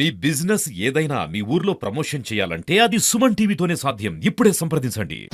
మీ business ఏదైనా మీ ఊర్లో promotion చేయాలంటే అది సుమన్ టీవీతోనే సాధ్యం. ఇప్పుడే సంప్రదించండి.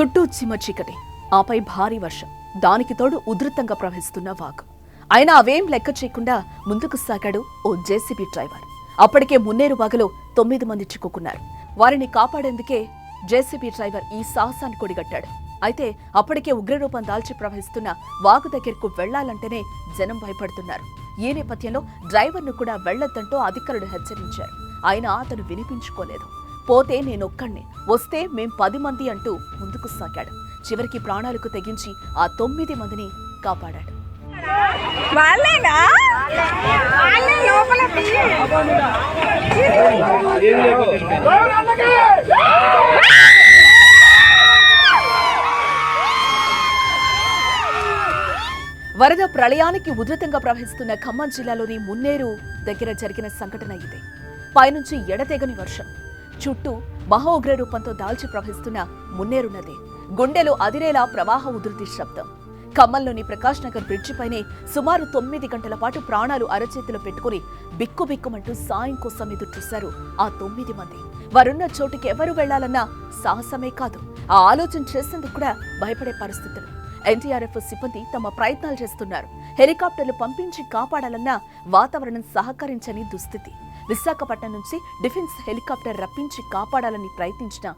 చుట్టూ చిమ్మ చీకటి ఆపై భారీ వర్షం దానికి తోడు ఉధృతంగా ప్రవహిస్తున్న వాగు. అయినా అవేం లెక్క చేయకుండా ముందుకు సాగాడు ఓ జేసీబీ డ్రైవర్. అప్పటికే మున్నేరు వాగులో తొమ్మిది మంది చిక్కుకున్నారు. వారిని కాపాడేందుకే జేసీబీ డ్రైవర్ ఈ సాహసాన్ని కొడిగట్టాడు. అయితే అప్పటికే ఉగ్రరూపం దాల్చి ప్రవహిస్తున్న వాగు దగ్గరకు వెళ్ళాలంటేనే జనం భయపడుతున్నారు. ఈ నేపథ్యంలో డ్రైవర్ను కూడా వెళ్ళొద్దంటూ అధికారులు హెచ్చరించారు. అయినా అతను వినిపించుకోలేదు. పోతే నేనొక్కడిని వస్తే మేం పది మంది అంటూ ముందుకు సాగాడు. చివరికి ప్రాణాలకు తెగించి ఆ తొమ్మిది మందిని కాపాడాడు. వాళ్ళేనా? వరద ప్రళయానికి ఉధృతంగా ప్రవహిస్తున్న ఖమ్మం జిల్లాలోని మున్నేరు దగ్గర జరిగిన సంఘటన ఇదే. పైనుంచి ఎడతెగని వర్షం. చుట్టూ మహా ఉగ్ర రూపంతో దాల్చి ప్రవహిస్తున్న మున్నేరు నది గుండెలు అదిరేలా ప్రవాహ ఉధృతి శబ్దం. ఖమ్మంలోని ప్రకాష్ నగర్ బ్రిడ్జి పైనే సుమారు తొమ్మిది గంటల పాటు ప్రాణాలు అరచేతిలో పెట్టుకుని బిక్కుబిక్కుమంటూ సాయం కోసం ఎదురు చూశారు ఆ తొమ్మిది మంది. వారున్న చోటుకి ఎవరు వెళ్ళాలన్నా సాహసమే కాదు. ఆ ఆలోచన చేసేందుకు కూడా భయపడే పరిస్థితులు. ఎన్టీఆర్ఎఫ్ సిబ్బంది తమ ప్రయత్నాలు చేస్తున్నారు. హెలికాప్టర్లు పంపించి కాపాడాలన్నా వాతావరణం సహకరించని దుస్థితి. విశాఖపట్నం నుంచి డిఫెన్స్ హెలికాప్టర్ రప్పించి కాపాడాలని ప్రయత్నించిన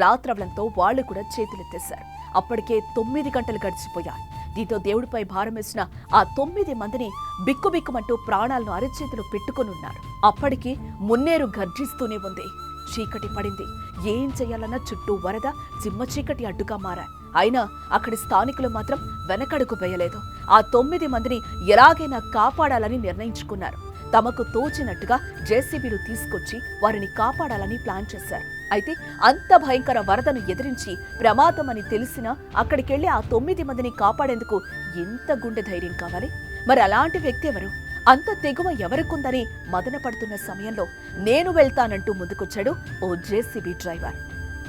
రాత్రవలంతో వాళ్ళు కూడా చేతులెత్తేశారు. అప్పటికే తొమ్మిది గంటలు గడిచిపోయాయి. దీంతో దేవుడిపై భారం వేసిన ఆ తొమ్మిది మందిని బిక్కుబిక్కుమంటూ ప్రాణాలను అరచేతిలో పెట్టుకొనున్నారు. అప్పటికి మున్నేరు గర్జిస్తూనే ఉంది. చీకటి పడింది. ఏం చేయాలన్నా చుట్టూ వరద చిమ్మ చీకటి అడ్డుగా మారా అయినా అక్కడి స్థానికులు మాత్రం వెనకడుగు వేయలేదు. ఆ తొమ్మిది మందిని ఎలాగైనా కాపాడాలని నిర్ణయించుకున్నారు. తమకు తోచినట్టుగా జేసీబీలు తీసుకొచ్చి వారిని కాపాడాలని ప్లాన్ చేశారు. అయితే అంత భయంకర వరదను ఎదిరించి ప్రమాదమని తెలిసినా అక్కడికెళ్ళి ఆ తొమ్మిది మందిని కాపాడేందుకు ఎంత గుండె ధైర్యం కావాలి? మరి అలాంటి వ్యక్తి ఎవరు? అంత తెగువ ఎవరికుందని మదన పడుతున్న సమయంలో నేను వెళ్తానంటూ ముందుకొచ్చాడు ఓ జేసీబీ డ్రైవర్.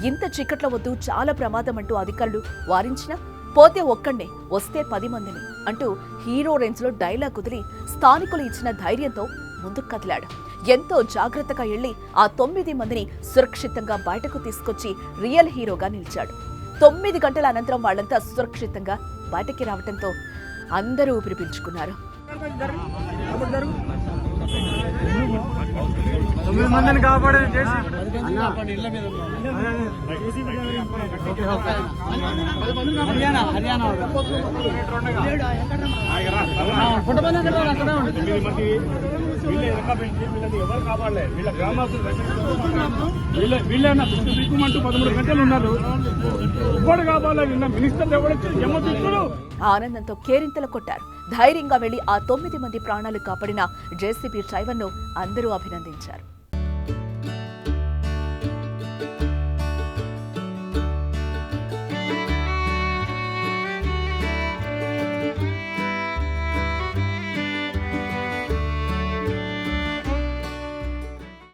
ఇంత చిక్కట్ల వద్దు చాలా ప్రమాదం అంటూ అధికారులు వారించినా పోతే ఒక్కడే వస్తే పది మందిని అంటూ హీరో రేంజ్లో డైలాగ్ కుదిరి స్థానికులు ఇచ్చిన ధైర్యంతో ముందుకు కదిలాడు ఎంతో జాగ్రత్తగా వెళ్ళి ఆ తొమ్మిది మందిని సురక్షితంగా బయటకు తీసుకొచ్చి రియల్ హీరోగా నిలిచాడు తొమ్మిది గంటల అనంతరం వాళ్ళంతా సురక్షితంగా బయటకి రావటంతో అందరూ ఊపిరి పీల్చుకున్నారు తొమ్మిది మందిని హర్యానా వీళ్ళు ఎక్కబెట్టి వీళ్ళని ఎవరు వీళ్ళ పదమూడు గంటలు ఉన్నారు. ఇప్పుడు కాపాడలేదు నిన్న మినిస్టర్ ఎవడొచ్చి ఆనందంతో కేరింతలు కొట్టారు. ధైర్యంగా వెళ్ళి ఆ తొమ్మిది మంది ప్రాణాలు కాపాడిన జేసీబీ డ్రైవర్ను అందరూ అభినందించారు.